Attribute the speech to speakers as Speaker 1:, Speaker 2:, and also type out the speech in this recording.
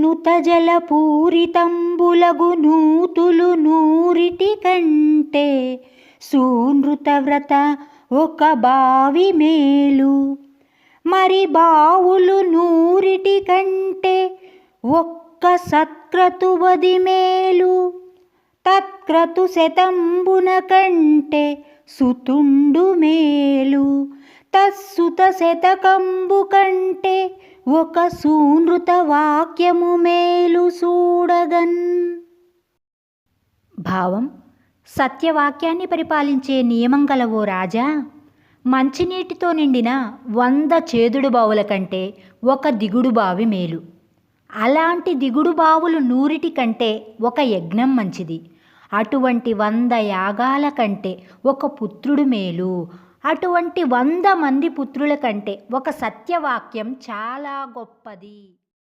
Speaker 1: నుతజల పూరితంబులగు నూతులు నూరిటి కంటే సూనృతవ్రత ఒక బావి మేలు. మరి బావులు నూరిటి కంటే ఒక్క సత్క్రతువది మేలు. తత్క్రతు శతంబున కంటే సుతుండు మేలు. తత్సుత శతకంబు కంటే ఒక సూనృత వాక్యము మేలు చూడగన్ భావం సత్యవాక్యాన్ని పరిపాలించే నియమం గలవో రాజా మంచినీటితో నిండిన వంద చేదుడు బావుల కంటే ఒక దిగుడు బావి మేలు. అలాంటి దిగుడు బావులు నూరిటి కంటే ఒక యజ్ఞం మంచిది. అటువంటి వంద యాగాల కంటే ఒక పుత్రుడు మేలు. అటువంటి వంద మంది పుత్రుల కంటే ఒక సత్యవాక్యం చాలా గొప్పది.